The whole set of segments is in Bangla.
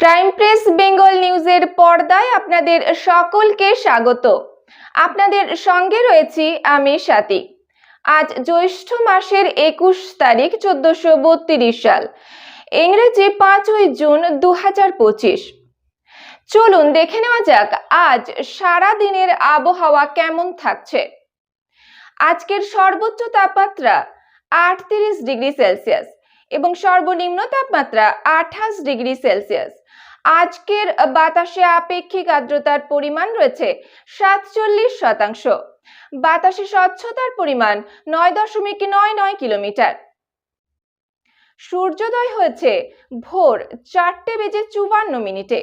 ক্রাইম প্রেস বেঙ্গল নিউজের পর্দায় আপনাদের সকলকে স্বাগত। আপনাদের সঙ্গে রয়েছি আমি স্বাতী আজ জ্যৈষ্ঠ মাসের একুশ তারিখ চোদ্দশো বত্রিশ সাল। ইংরেজি পাঁচই জুন দু হাজার পঁচিশ। চলুন দেখে নেওয়া যাক আজ সারা দিনের আবহাওয়া কেমন থাকছে। আজকের সর্বোচ্চ তাপমাত্রা আটত্রিশ ডিগ্রি সেলসিয়াস এবং সর্বনিম্ন তাপমাত্রা আঠাশ ডিগ্রি সেলসিয়াস। আজকের বাতাসে আপেক্ষিক আর্দ্রতার পরিমাণ রয়েছে সাতচল্লিশ শতাংশ। বাতাসে স্বচ্ছতার পরিমাণ নয় দশমিক নয় নয় কিলোমিটার। সূর্যোদয় হয়েছে ভোর চারটে বেজে চুয়ান্ন মিনিটে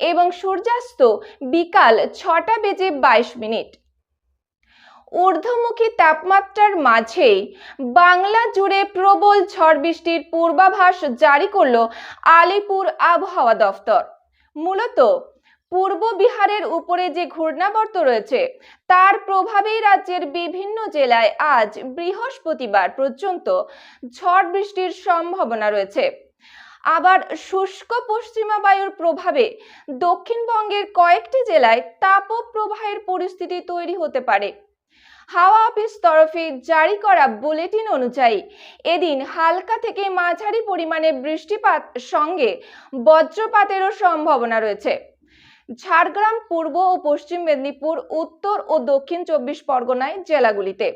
এবং সূর্যাস্ত বিকাল ছটা বেজে বাইশ মিনিট। ঊর্ধ্বমুখী তাপমাত্রার মাঝেই বাংলা জুড়ে প্রবল ঝড় বৃষ্টির পূর্বাভাস জারি করল আলিপুর আবহাওয়া দফতর। মূলত পূর্ব বিহারের উপরে যে ঘূর্ণাবর্ত রয়েছে, তার প্রভাবেই রাজ্যের বিভিন্ন জেলায় আজ বৃহস্পতিবার পর্যন্ত ঝড় বৃষ্টির সম্ভাবনা রয়েছে। আবার শুষ্ক পশ্চিমা বায়ুর প্রভাবে দক্ষিণবঙ্গের কয়েকটি জেলায় তাপপ্রবাহের পরিস্থিতি তৈরি হতে পারে। হাওয়া অফিস তরফে জারি করা বুলেটিন অনুযায়ী, এদিন হালকা থেকে মাঝারি পরিমাণে বৃষ্টিপাত সঙ্গে বজ্রপাতেরও সম্ভাবনা রয়েছে। ঝাড়গ্রাম, পূর্ব ও পশ্চিম মেদিনীপুর, উত্তর ও দক্ষিণ চব্বিশ পরগনায় জেলাগুলিতে।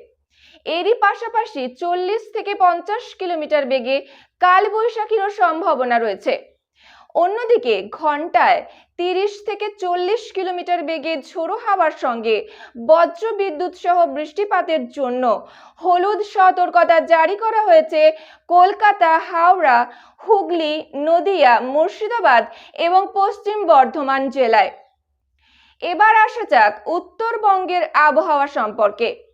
এরই পাশাপাশি চল্লিশ থেকে পঞ্চাশ কিলোমিটার বেগে কালবৈশাখীরও সম্ভাবনা রয়েছে। অন্যদিকে ঘন্টায় তিরিশ থেকে চল্লিশ কিলোমিটার বেগে ঝোড়ো হাওয়ার সঙ্গে বজ্র বিদ্যুৎ সহ বৃষ্টিপাতের জন্য হলুদ সতর্কতা জারি করা হয়েছে কলকাতা, হাওড়া, হুগলি, নদিয়া, মুর্শিদাবাদ এবং পশ্চিম বর্ধমান জেলায়। এবার আসা যাক উত্তরবঙ্গের আবহাওয়া সম্পর্কে।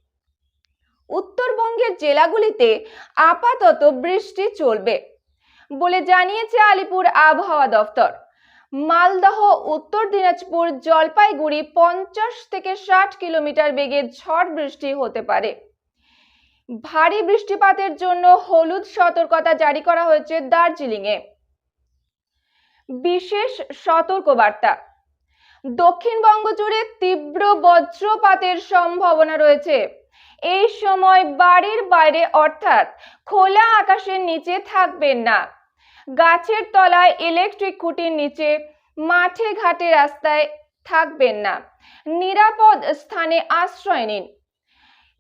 উত্তরবঙ্গের জেলাগুলিতে আপাতত বৃষ্টি চলবে। বলে জানিয়েছে আলিপুর আবহাওয়া দফতর মালদহ, উত্তর দিনাজপুর, জলপাইগুড়ি পঞ্চাশ থেকে ষাট কিলোমিটার বেগে ঝড় বৃষ্টি হতে পারে। ভারী বৃষ্টিপাতের জন্য হলুদ সতর্কতা জারি করা হয়েছে দার্জিলিংয়ে। বিশেষ সতর্কবার্তা। দক্ষিণবঙ্গ জুড়ে তীব্র বজ্রপাতের সম্ভাবনা রয়েছে। এই সময় বাড়ির বাইরে, অর্থাৎ খোলা আকাশের নিচে থাকবেন না। গাছের তলায় ইলেকট্রিক খুঁটির নিচে মাঠে ঘাটে রাস্তায় থাকবেন না। নিরাপদ স্থানে আশ্রয় নিন।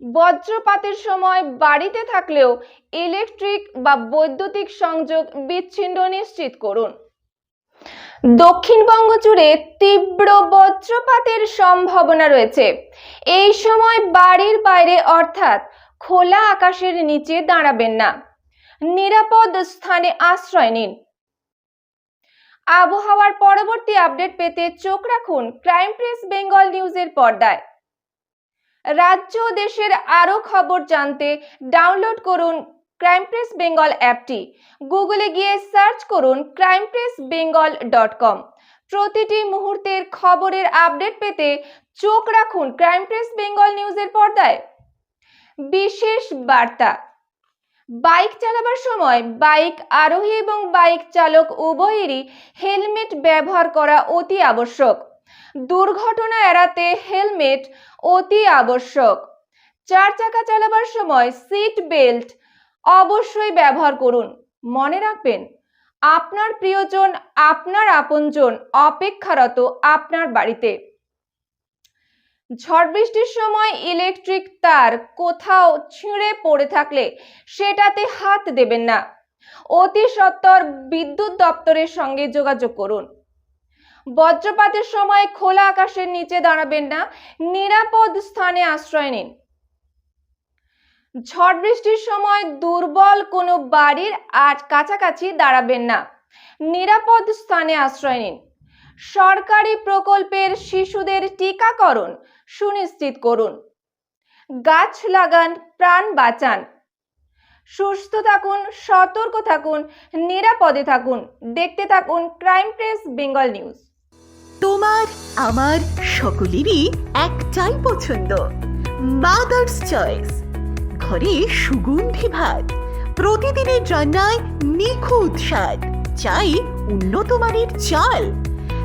বজ্রপাতের সময় বাড়িতে থাকলেও ইলেকট্রিক বা বৈদ্যুতিক সংযোগ বিচ্ছিন্ন নিশ্চিত করুন। দক্ষিণবঙ্গ জুড়ে তীব্র বজ্রপাতের সম্ভাবনা রয়েছে। এই সময় বাড়ির বাইরে অর্থাৎ খোলা আকাশের নিচে দাঁড়াবেন না। নিরাপদ স্থানে আশ্রয় নিন। আবহাওয়ার পরবর্তী আপডেট পেতে চোখ রাখুন ক্রাইম প্রেস বেঙ্গল নিউজের পর্দায়। রাজ্য দেশের আরও খবর জানতে ডাউনলোড করুন ক্রাইম প্রেস বেঙ্গল অ্যাপটি। গুগলে গিয়ে সার্চ করুন crime press Bengal dot com. প্রতিটি মুহূর্তের খবরের আপডেট পেতে চোখ রাখুন ক্রাইম প্রেস বেঙ্গল নিউজের পর্দায়। বিশেষ বার্তা। বাইক চালাবার সময় বাইক আরোহী এবং বাইক চালক উভয়েরই হেলমেট ব্যবহার করা অতি আবশ্যক। দুর্ঘটনা এড়াতে হেলমেট অতি আবশ্যক। চার চাকা চালাবার সময় সিট বেল্ট অবশ্যই ব্যবহার করুন। মনে রাখবেন, আপনার প্রিয়জন, আপনার আপনজন অপেক্ষারত আপনার বাড়িতে। ঝড় বৃষ্টির সময় ইলেকট্রিক তার কোথাও ছিঁড়ে পড়ে থাকলে সেটাতে হাত দেবেন না। অতি সত্বর বিদ্যুৎ দপ্তরের সঙ্গে যোগাযোগ করুন। বজ্রপাতের সময় খোলা আকাশের নিচে দাঁড়াবেন না, নিরাপদ স্থানে আশ্রয় নিন। ঝড় বৃষ্টির সময় দুর্বল কোনো বাড়ির আর কাছাকাছি দাঁড়াবেন না, নিরাপদ স্থানে আশ্রয় নিন। সরকারি প্রকল্পের শিশুদের টিকাকরণ সুনিশ্চিত করুন। গাছ লাগান, প্রাণ বাঁচান। সুস্থ থাকুন, সতর্ক থাকুন, নিরাপদে থাকুন। দেখতে থাকুন ক্রাইম প্রেস বেঙ্গল নিউজ। তোমার, আমার সকলেরই একটাই পছন্দ। মাদার্স চয়েস ঘরে সুগন্ধি ভাত। প্রতিদিনের রান্নায় নিখুঁত স্বাদ। চাই উন্নত মানের চাল।